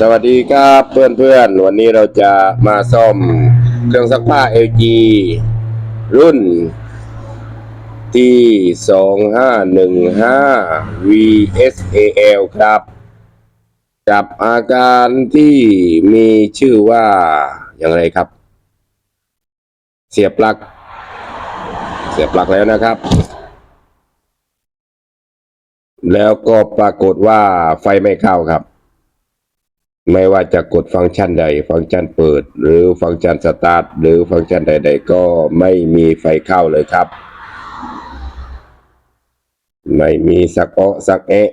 สวัสดีครับเพื่อนๆ วันนี้เราจะมาซ่อมเครื่องซักผ้า LG รุ่นที่2515 VSAL ครับกับอาการที่มีชื่อว่าอย่างไรครับ เสียบปลั๊กเสียบปลั๊กแล้วนะครับ แล้วก็ปรากฏว่าไฟไม่เข้าครับ ไม่ว่าจะกดฟังก์ชันใด ฟังก์ชันเปิด หรือฟังก์ชันสตาร์ทหรือฟังก์ชันใด ๆ ก็ไม่มีไฟเข้าเลยครับ ไม่มีสักเอะสักเอะ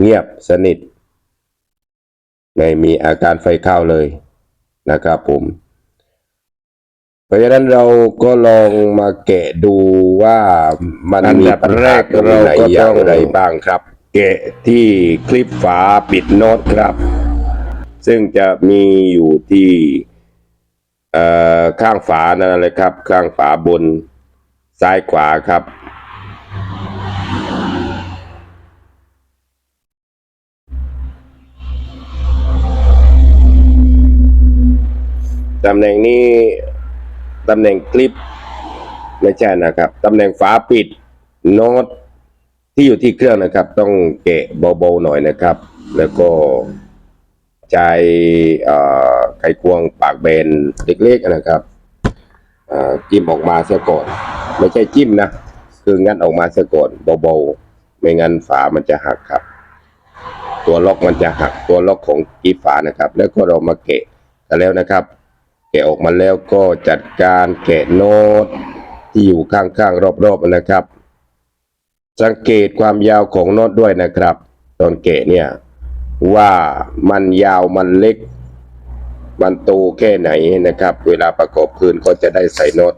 เงียบสนิท ไม่มีอาการไฟเข้าเลยนะครับผม เพราะฉะนั้นเราก็ลองมาแกะดูว่ามันมีปัญหาตรงไหนอย่างไรบ้างครับ แกะที่คลิปฝาปิดโน้ตครับ ซึ่งจะมีอยู่ที่ข้างฝานั่นเลยครับ ข้างฝาบนซ้ายขวาครับ ตำแหน่งนี้ ตำแหน่งคลิป ไม่ใช่นะครับ ตำแหน่งฝาปิดโน้ตที่อยู่ที่เครื่องนะครับ ต้องเกะเบาๆหน่อยนะครับ แล้วก็ ใช้เอ่อไขควงปากเบนเล็กๆนะครับจิ้มออกมาเสียก่อน ไม่ใช่จิ้มนะ คืองัดออกมาเสียก่อนเบาๆ ไม่งั้นฝามันจะหักครับ ตัวล็อกมันจะหักตัวล็อกของกีฝานะครับ แล้วก็เรามาเกะกันแล้วนะครับแกะออกมาแล้วก็จัดการแกะโน้ตที่อยู่ข้างๆรอบๆนะครับ สังเกตความยาวของโน้ตด้วยนะครับ ตอนแกะเนี่ย ว่ามันยาวมันเล็ก มันโตแค่ไหนนะครับ เวลาประกอบคืนก็จะได้ใส่โน้ต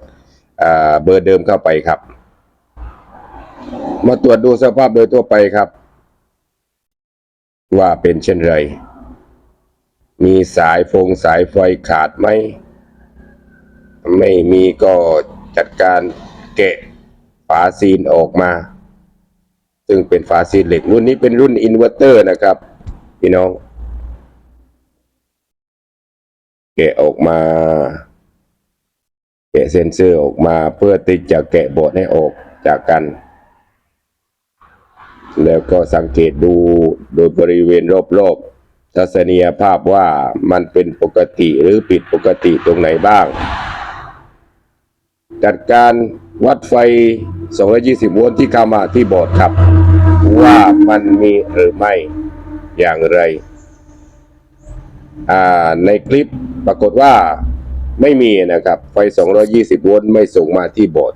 อ่าเบอร์เดิมเข้าไปครับ มาตรวจดูสภาพโดยทั่วไปครับ ว่าเป็นเช่นไร มีสายฟงสายไฟขาดไหม ไม่มีก็จัดการแกะฝาซีนออกมา ซึ่งเป็นฝาซีนเหล็กรุ่นนี้เป็นรุ่นอินเวอร์เตอร์นะครับ พี่น้อง แกะออกมา แกะเซนเซอร์ออกมาเพื่อที่จะแกะบอดให้ออกจากกัน แล้วก็สังเกตดูโดยบริเวณรอบๆทัศนียภาพว่ามันเป็นปกติหรือผิดปกติตรงไหนบ้าง จัดการวัดไฟ 220 โวลต์ที่เข้ามาที่บอร์ดครับ ว่ามันมีหรือไม่ อย่างไร ในคลิปปรากฏว่าไม่มีนะครับ ไฟ 220 โวลต์ไม่ส่งมาที่บอร์ด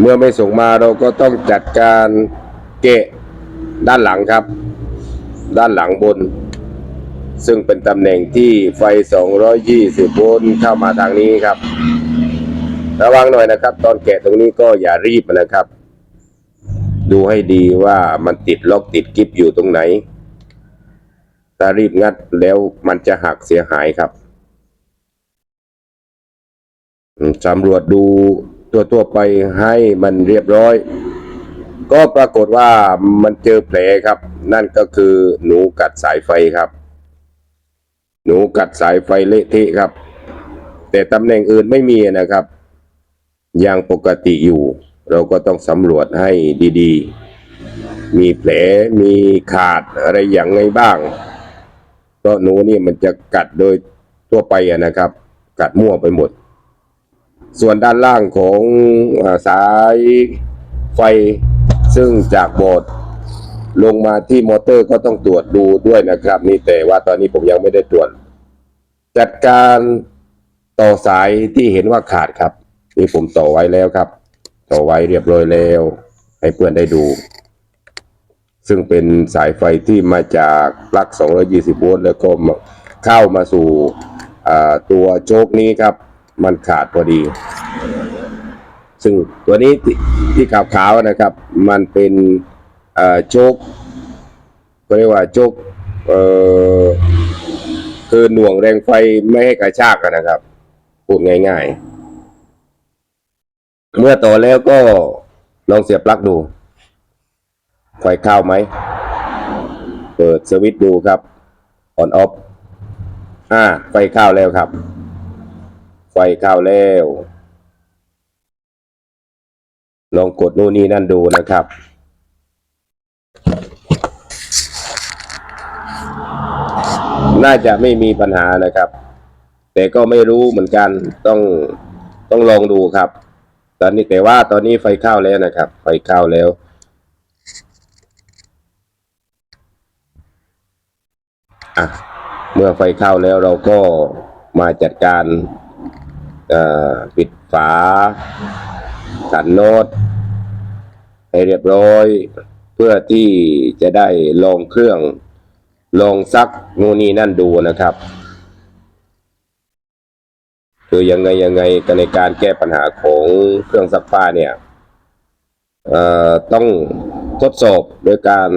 เมื่อไม่ส่งมาเราก็ต้องจัดการเกะด้านหลังครับ ด้านหลังบน ซึ่งเป็นตำแหน่งที่ไฟ 220 โวลต์เข้ามาทางนี้ครับ ระวังหน่อยนะครับ ตอนแกะตรงนี้ก็อย่ารีบนะครับ ดูให้ดีว่ามันติดล็อกติดกิฟอยู่ตรงไหน ถ้ารีบงัดแล้วมันจะหักเสียหายครับสำรวจดูตัวตัวไปให้มันเรียบร้อย ก็ปรากฏว่ามันเจอแผลครับ นั่นก็คือหนูกัดสายไฟครับ หนูกัดสายไฟเละเทะครับ แต่ตำแหน่งอื่นไม่มีนะครับ ยังปกติอยู่ เราก็ต้องสำรวจให้ดีๆ มีแผลมีขาดอะไรอย่างไงบ้างเพราะหนูนี่มันจะกัดโดยทั่วไปนะครับ กัดมั่วไปหมด ส่วนด้านล่างของสายไฟซึ่งจากโบอร์ลงมาที่มอเตอร์ก็ต้องตรวจดูด้วยนะครับ นี่แต่ว่าตอนนี้ผมยังไม่ได้ตรวจ จัดการต่อสายที่เห็นว่าขาดครับ นี่ผมต่อไว้แล้วครับ ต่อไว้เรียบร้อยแล้ว ให้เพื่อนได้ดู ซึ่งเป็นสายไฟที่มาจากปลั๊ก 220 โวลต์แล้วก็เข้ามาสู่ตัวโจ๊กนี้ครับ มันขาดพอดี ซึ่งตัวนี้ที่ทขาวๆนะครับ มันเป็นโจ๊กก็เรียกว่าโจ๊กคือหน่วงแรงไฟไม่ให้กระชากอะนะครับ พูดง่าย ๆ เมื่อต่อแล้วก็ลองเสียบปลั๊กดูไฟเข้าไหม เปิดสวิตช์ดูครับออนออฟอ่าไฟเข้าแล้วครับ ไฟเข้าแล้ว ลองกดนู่นนี่นั่นดูนะครับ น่าจะไม่มีปัญหานะครับ แต่ก็ไม่รู้เหมือนกันต้องต้องลองดูครับ ตอนนี้แต่ว่าตอนนี้ไฟเข้าแล้วนะครับ ไฟเข้าแล้ว อะ เมื่อไฟเข้าแล้วเราก็มาจัดการปิดฝาขันโน้ตให้เรียบร้อย เพื่อที่จะได้ลองเครื่องลองซักนู่นนี่นั่นดูนะครับ คือยังไงยังไงกันในการแก้ปัญหาของเครื่องซักผ้าเนี่ยต้องทดสอบโดยการ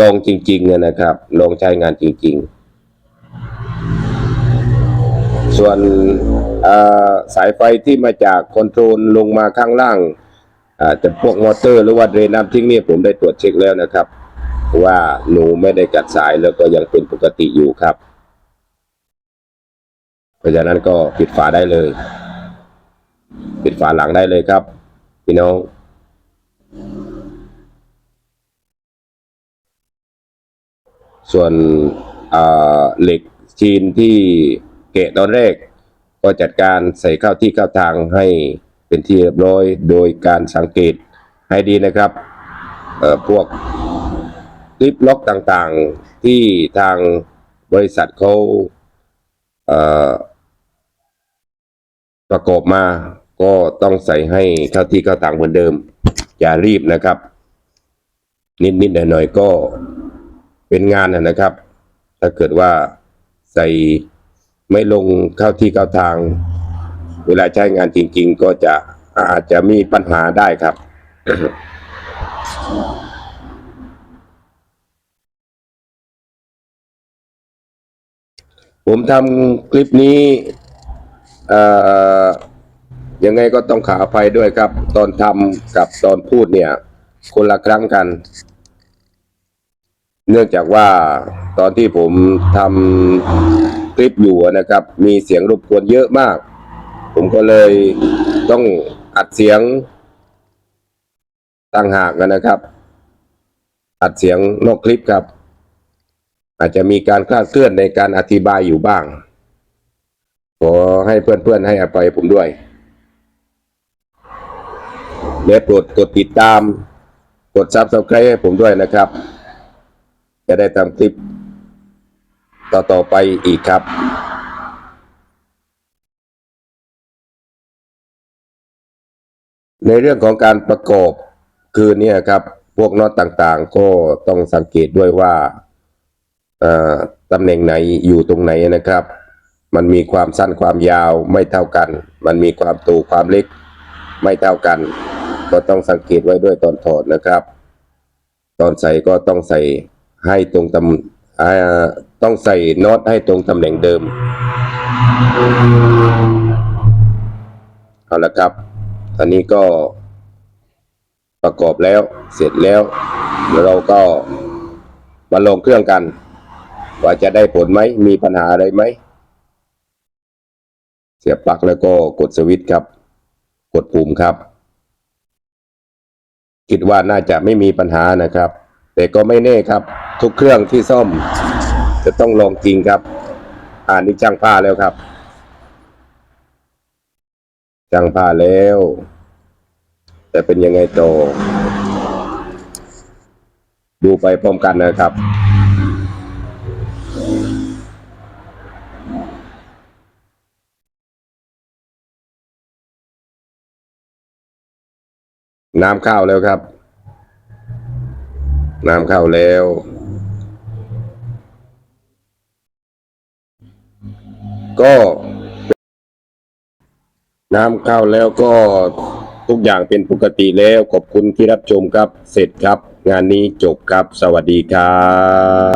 ลองจริงๆนะครับ ลองใช้งานจริง ๆ ส่วนสายไฟที่มาจากคอนโทรลลงมาข้างล่างอาจจะพวกมอเตอร์หรือว่าเดรนน้ำทิ้งเนี่ยผมได้ตรวจเช็คแล้วนะครับ ว่าหนูไม่ได้กัดสายแล้วก็ยังเป็นปกติอยู่ครับ ราะฉะนั้นก็ปิดฝาได้เลย ปิดฝาหลังได้เลยครับ พี่น้อง ส่วนเหล็กชีนที่เกะตอนแรก ก็จัดการใส่เข้าที่เข้าทางให้เป็นที่เรียบร้อย โดยการสังเกตให้ดีนะครับพวกคลิปล็อกต่างๆที่ทางบริษัทเขา ประกอบมาก็ต้องใส่ให้เข้าที่เข้าทางเหมือนเดิม อย่ารีบนะครับ นิดๆหน่อยๆก็เป็นงานนะนะครับ ถ้าเกิดว่าใส่ไม่ลงเข้าที่เข้าทาง เวลาใช้งานจริง ๆ ก็จะอาจจะมีปัญหาได้ครับ ผมทำคลิปนี้ ยังไงก็ต้องขาอภัยด้วยครับ ตอนทำกับตอนพูดเนี่ย คนละครั้งกัน เนื่องจากว่าตอนที่ผมทำคลิปอยู่นะครับ มีเสียงรบกวนเยอะมาก ผมก็เลยต้องอัดเสียงต่างหากนะครับ อัดเสียงนอกคลิปครับ อาจจะมีการคลาดเคลื่อนในการอธิบายอยู่บ้าง ขอให้เพื่อนๆให้อภัยผมด้วย และโปรดกดติดตาม กดซับสไครต์ให้ผมด้วยนะครับ จะได้ทำคลิป ต่อๆไปอีกครับในเรื่องของการประกอบคือเนี่ยครับ พวกน็อตต่างๆ ก็ต้องสังเกตด้วยว่าตำแหน่งไหนอยู่ตรงไหนนะครับ มันมีความสั้นความยาวไม่เท่ากัน มันมีความตูความเล็กไม่เท่ากัน ก็ต้องสังเกตไว้ด้วยตอนถอดนะครับ ตอนใส่ก็ต้องใส่ให้ตรงตำอ่าต้องใส่น็อตให้ตรงตำแหน่งเดิม เอาละครับอันนี้ก็ประกอบแล้วเสร็จแล้วเดี๋ยวเราก็มาลงเครื่องกัน ว่าจะได้ผลไหมมีปัญหาอะไรไหม สียบปลั๊กแล้วก็กดสวิตช์ครับ กดปุ่มครับ คิดว่าน่าจะไม่มีปัญหานะครับ แต่ก็ไม่แน่ครับ ทุกเครื่องที่ซ่อม จะต้องลองจริงครับ อ่านนี่จ้างผ้าแล้วครับจ้างผ้าแล้ว แต่เป็นยังไงต่อดูไปพร้อมกันนะครับ น้ำเข้าแล้วครับ น้ำเข้าแล้ว ก็ น้ำเข้าแล้วก็ทุกอย่างเป็นปกติแล้ว ขอบคุณที่รับชมครับ เสร็จครับ งานนี้จบครับ สวัสดีครับ